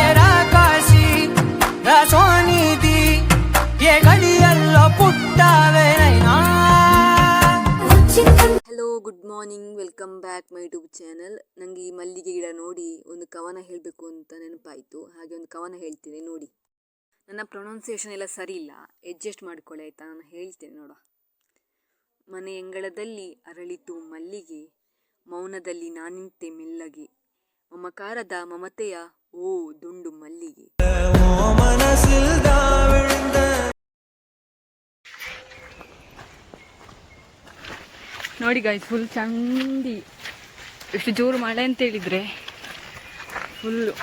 ಏ ರಾಕಾಶಿ ರಸೋನಿಧಿ ಏ ಗಡಿಯಲ್ಲೋ hello good morning welcome back my YouTube channel ನನಗೆ ಈ ಮಲ್ಲಿಗೆ ಗಿಡ ನೋಡಿ ಒಂದು ಕವನ ಹೇಳಬೇಕು ಅಂತ ನೆನಪಾಯಿತು. ಹಾಗೆ ಒಂದು ಕವನ ಹೇಳ್ತೀನಿ, ನೋಡಿ. ನನ್ನ ಪ್ರೊನೌನ್ಸಿಯೇಷನ್ ಎಲ್ಲ ಸರಿ ಇಲ್ಲ. ಅಡ್ಜಸ್ಟ್ ಮಾಡ್ಕೊಳ್ಳಿ, ಆಯಿತಾ? ನಾನು ಹೇಳ್ತೇನೆ ನೋಡ ಮನೆ ಎಂಗಳದಲ್ಲಿ ಅರಳಿತು ಮಲ್ಲಿಗೆ, ಮೌನದಲ್ಲಿ ನಾನಿಂತೆ ಮೆಲ್ಲಗೆ. ಮಮಕಾರದ ಮಮತೆಯ ಓ ದುಂಡು ಮಲ್ಲಿಗೆ. ನೋಡಿ ಗಾಯ್ಸ್ ಫುಲ್ ಚಂದಿ ಎಷ್ಟು ಜೋರು ಮಳೆ ಅಂತ ಹೇಳಿದ್ರೆ ಫುಲ್ಲು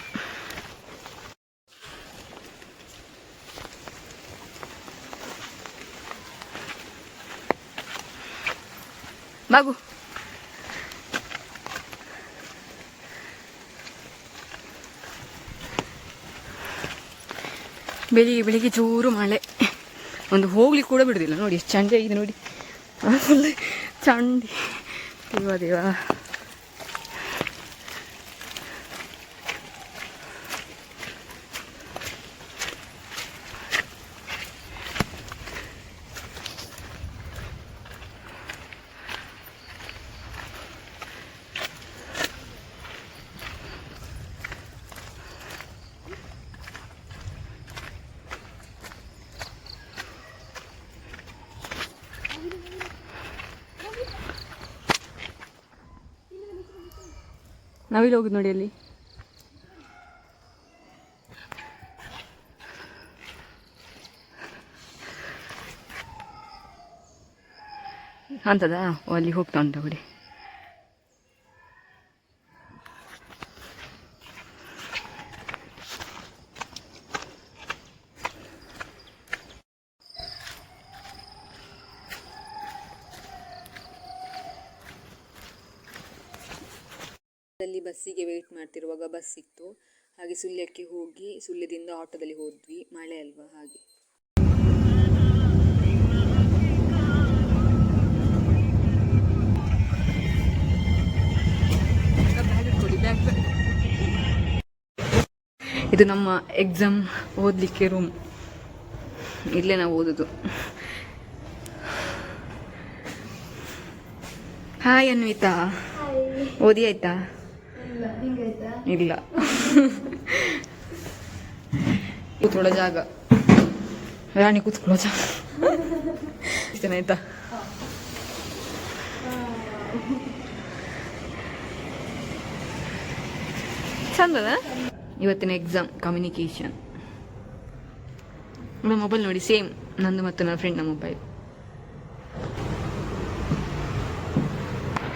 ಬಾಗು ಬೆಳಿಗ್ಗೆ ಬೆಳಿಗ್ಗೆ ಜೋರು ಮಳೆ. ಒಂದು ಹೋಗ್ಲಿಕ್ಕೆ ಕೂಡ ಬಿಡುದಿಲ್ಲ. ನೋಡಿ, ಎಷ್ಟು ಚಂಡಿ ಇದೆ ನೋಡಿ ಚಂಡಿ. ದೇವ ದೇವ. ನಾವಿಲ್ಲಿ ಹೋಗುದು ನೋಡಿ ಅಲ್ಲಿ. ಅಂತದಾ? ಅಲ್ಲಿ ಹೋಗ್ತಾ ಉಂಟು ಬಿಡಿ. ಅಲ್ಲಿ ಬಸ್ಸಿಗೆ ವೇಟ್ ಮಾಡ್ತಿರುವಾಗ ಬಸ್ ಸಿಕ್ತು. ಹಾಗೆ ಸುಳ್ಯಕ್ಕೆ ಹೋಗಿ ಸುಳ್ಯದಿಂದ ಆಟೋದಲ್ಲಿ ಹೋದ್ವಿ. ಮಳೆ ಅಲ್ವಾ ಹಾಗೆ. ಇದು ನಮ್ಮ ಎಕ್ಸಾಮ್ ಓದಲಿಕ್ಕೆ ರೂಮ್ ಇಲ್ಲೇ ನಾವು ಓದೋದು. ಹಾಯ್ ಅನ್ವಿತಾ. ಓದಿ ಆಯ್ತಾ? ಇಲ್ಲ. ಕೂತ್ಕೊಳ್ಳೋ ಜಾಗ. ರಾಣಿ ಕೂತ್ಕೊಳ್ಳೋ ಜಾಗ. ಆಯ್ತಾ? ಚಂದದ ಇವತ್ತಿನ ಎಕ್ಸಾಮ್ ಕಮ್ಯುನಿಕೇಶನ್ ನನ್ನ ಮೊಬೈಲ್ ನೋಡಿ ಸೇಮ್ ನಂದು ಮತ್ತು ನನ್ನ ಫ್ರೆಂಡ್ನ ಮೊಬೈಲ್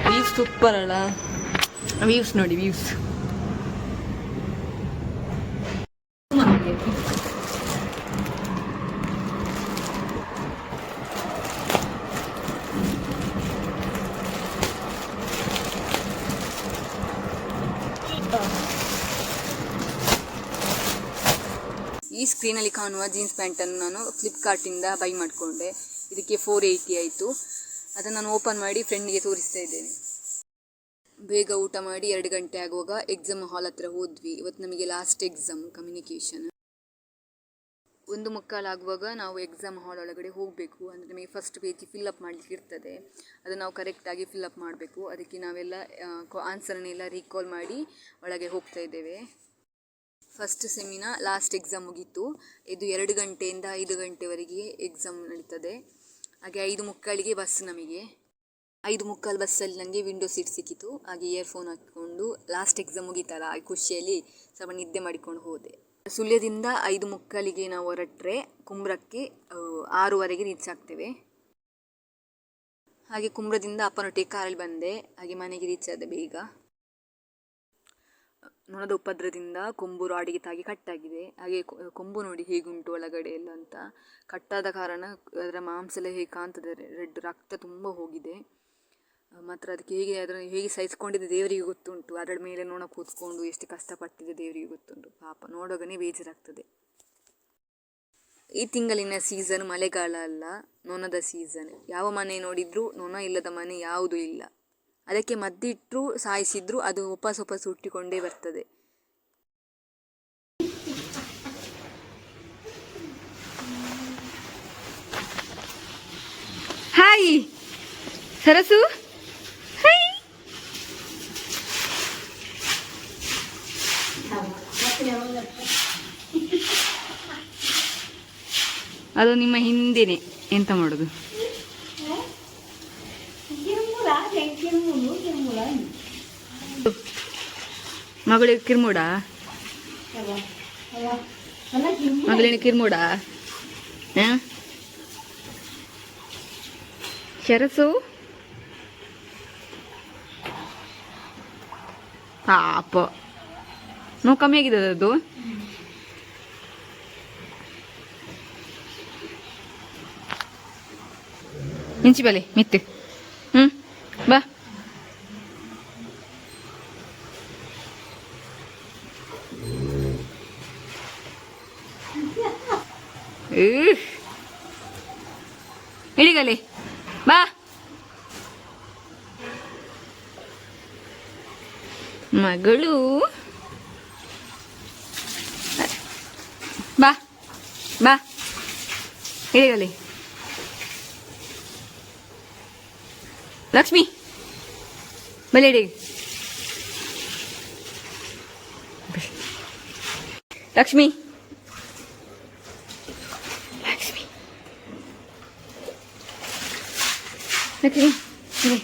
ವ್ಯೂಸ್ ಸೂಪರ್ ಅಲ್ಲ? ವ್ಯೂಸ್ ನೋಡಿ ವ್ಯೂಸ್ ಈ ಸ್ಕ್ರೀನಲ್ಲಿ ಕಾಣುವ ಜೀನ್ಸ್ ಪ್ಯಾಂಟನ್ನು ನಾನು ಫ್ಲಿಪ್ಕಾರ್ಟಿಂದ ಬೈ ಮಾಡಿಕೊಂಡೆ. ಇದಕ್ಕೆ ಫೋರ್ ಏಯ್ಟಿ ಆಯಿತು. ಅದನ್ನು ನಾನು ಓಪನ್ ಮಾಡಿ ಫ್ರೆಂಡಿಗೆ ತೋರಿಸ್ತಾ ಇದ್ದೇನೆ. ಬೇಗ ಊಟ ಮಾಡಿ ಎರಡು ಗಂಟೆ ಆಗುವಾಗ ಎಕ್ಸಾಮ್ ಹಾಲ್ ಹತ್ರ ಹೋದ್ವಿ. ಇವತ್ತು ನಮಗೆ ಲಾಸ್ಟ್ ಎಕ್ಸಾಮ್ ಕಮ್ಯುನಿಕೇಷನ್ ಒಂದು ಮುಕ್ಕಾಲಾಗುವಾಗ ನಾವು ಎಕ್ಸಾಮ್ ಹಾಲ್ ಒಳಗಡೆ ಹೋಗಬೇಕು. ಅಂದರೆ ನಮಗೆ ಫಸ್ಟ್ ಪೇಜ್ ಫಿಲ್ಲಪ್ ಮಾಡಲಿಕ್ಕೆ ಇರ್ತದೆ. ಅದನ್ನು ನಾವು ಕರೆಕ್ಟಾಗಿ ಫಿಲ್ಲಪ್ ಮಾಡಬೇಕು. ಅದಕ್ಕೆ ನಾವೆಲ್ಲ ಆನ್ಸರ್ನೆಲ್ಲ ರೀಕಾಲ್ ಮಾಡಿ ಒಳಗೆ ಹೋಗ್ತಾ ಇದ್ದೇವೆ. ಫಸ್ಟ್ ಸೆಮಿನ ಲಾಸ್ಟ್ ಎಕ್ಸಾಮ್ ಮುಗೀತು. ಇದು ಎರಡು ಗಂಟೆಯಿಂದ ಐದು ಗಂಟೆವರೆಗೆ ಎಕ್ಸಾಮ್ ನಡೀತದೆ. ಹಾಗೆ ಐದು ಮುಕ್ಕಾಲಿಗೆ ಬಸ್ ನಮಗೆ. ಐದು ಮುಕ್ಕಾಲು ಬಸ್ಸಲ್ಲಿ ನನಗೆ ವಿಂಡೋ ಸೀಟ್ ಸಿಕ್ಕಿತು. ಹಾಗೆ ಇಯರ್ಫೋನ್ ಹಾಕಿಕೊಂಡು ಲಾಸ್ಟ್ ಎಕ್ಸಾಮ್ ಮುಗೀತಲ್ಲ, ಆ ಖುಷಿಯಲ್ಲಿ ಸ್ವಲ್ಪ ನಿದ್ದೆ ಮಾಡಿಕೊಂಡು ಹೋದೆ. ಸುಳ್ಯದಿಂದ ಐದು ಮುಕ್ಕಾಲಿಗೆ ನಾವು ಹೊರಟ್ರೆ ಕುಂಬ್ರಕ್ಕೆ ಆರೂವರೆಗೆ ರೀಚ್ ಆಗ್ತೇವೆ. ಹಾಗೆ ಕುಂಬ್ರದಿಂದ ಅಪ್ಪನೊಟ್ಟಿಗೆ ಕಾರಲ್ಲಿ ಬಂದೆ. ಹಾಗೆ ಮನೆಗೆ ರೀಚ್ ಬೇಗ. ನೊಣದ ಉಪದ್ರದಿಂದ ಕೊಂಬು ರಾಡಿಗೆ ತಾಗಿ ಕಟ್ಟಾಗಿದೆ ಹಾಗೆ ಕೊಂಬು ನೋಡಿ ಹೇಗುಂಟು ಒಳಗಡೆ ಎಲ್ಲ ಅಂತ. ಕಟ್ಟಾದ ಕಾರಣ ಅದರ ಮಾಂಸ ಎಲ್ಲ ಹೇಗೆ ಕಾಣ್ತದೆ ರೆಡ್ ರಕ್ತ ತುಂಬ ಹೋಗಿದೆ. ಮಾತ್ರ ಅದಕ್ಕೆ ಹೇಗೆ ಅದರ ಹೇಗೆ ಸಹಿಸ್ಕೊಂಡಿದ್ದು ದೇವರಿಗೆ ಗೊತ್ತುಂಟು. ಅದರ ಮೇಲೆ ನೋಣ ಕೂತ್ಕೊಂಡು ಎಷ್ಟು ಕಷ್ಟಪಟ್ಟಿದ್ದು ದೇವರಿಗೆ ಗೊತ್ತುಂಟು. ಪಾಪ ನೋಡೋಗನೇ ಬೇಜಾರಾಗ್ತದೆ. ಈ ತಿಂಗಳಿನ ಸೀಸನ್ ಮಳೆಗಾಲ ಅಲ್ಲ, ನೊಣದ ಸೀಸನ್ ಯಾವ ಮನೆ ನೋಡಿದರೂ ನೊಣ ಇಲ್ಲದ ಮನೆ ಯಾವುದೂ ಇಲ್ಲ. ಅದಕ್ಕೆ ಮದ್ದಿಟ್ಟರು ಸಾಯಿಸಿದ್ರು ಅದು ಉಪಾಸ ಉಪಾಸ ಹುಟ್ಟಿಕೊಂಡೇ ಬರ್ತದೆ. ಹಾಯ್ ಸರಸು? ಅದು ನಿಮ್ಮ ಹಿಂದೆನೆ. ಎಂತ ಮಾಡೋದು? ಮಗಳಿಗೆ ಕಿರ್ಮೂಡ ಮಗಳಿನ ಕಿರ್ಮೂಡ? ಶರಸು? ಪಾಪ. ನೋವು ಕಮ್ಮಿ ಆಗಿದೆ ಅದು. ಮಿಂಚಿ ಬಲೆ ಮಿತ್ತು. ಹ್ಮ್ ಬಾ. ಇಳಿಗಲಿ ಬಾ. ಮಗಳು ಬಾ ಬಾ ಇಳಿಗಲಿ ಲಕ್ಷ್ಮಿ ಬಲೆ ಇಡಿ ಲಕ್ಷ್ಮಿ ಲಕ್ಷ್ಮಿ ಲಕ್ಷ್ಮಿ ಇಳಿ.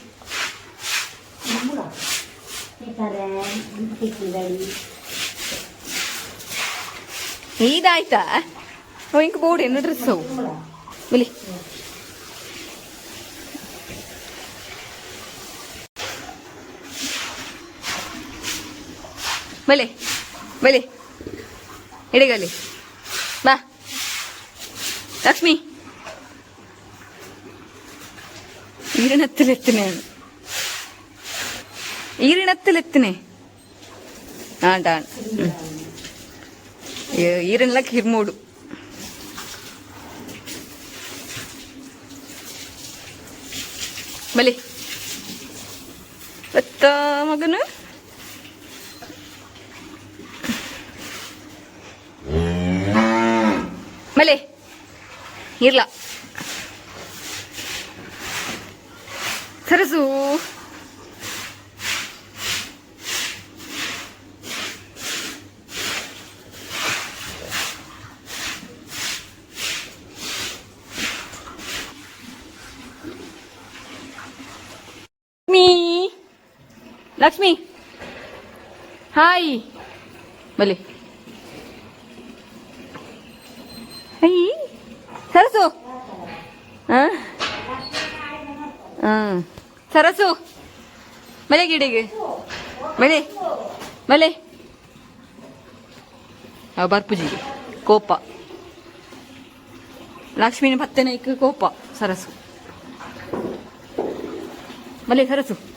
ಇದಾಯ್ತಾ ಓ ಇಂಕ ಬೋರ್ಡ್ ಏನು ಡ್ರೆಸ್ ಬಲಿ. ಬಲೆ ಬಲೆ. ಎಡೆಗಲಿ ಬಾ. ಲಕ್ಷ್ಮಿ. ಈರಿನತ್ತಲೆತ್ತನೆ ಈರಿನತ್ತಲೆತ್ತನೆ ಆಂಟ ಈರನ್ಲ ಕಿರ್ಮೂಡು ಬಲಿ ಬತ್ತ ಮಗನು. ಮಲೆ ಇರ್ಲ. ಸರಸು ಲಕ್ಷ್ಮಿ ಲಕ್ಷ್ಮಿ. ಹಾಯ್. ಬಲಿ ಹೈ ಸರಸು. ಹಾಂ ಹಾಂ ಸರಸು. ಮಲೆ ಗಿಡಿಗೆ. ಮಲೆ. ಮಲೆ. ಬರ್ಪುಜಿಗೆ. ಕೋಪ. ಲಕ್ಷ್ಮೀನ ಪತ್ತೆನೈಕ್ ಕೋಪ. ಸರಸು. ಮಲೆ, ಸರಸು.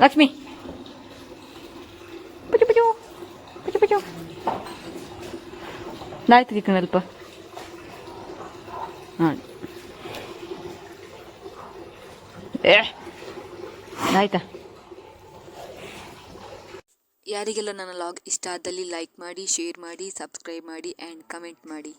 ಲಕ್ಷ್ಮಿ ಪುಜು ಪುಜು ಪುಜು ಪುಜು ದಾಯ್ತು ಕಣಲ್ಪ ಹಾಂ ಏ, ಆಯ್ತಾ? ಯಾರಿಗೆಲ್ಲ ನನ್ನ ಲಾಗ್ ಇಷ್ಟ ಆದಲ್ಲಿ ಲೈಕ್ ಮಾಡಿ, ಶೇರ್ ಮಾಡಿ, ಸಬ್ಸ್ಕ್ರೈಬ್ ಮಾಡಿ, ಆ್ಯಂಡ್ ಕಮೆಂಟ್ ಮಾಡಿ.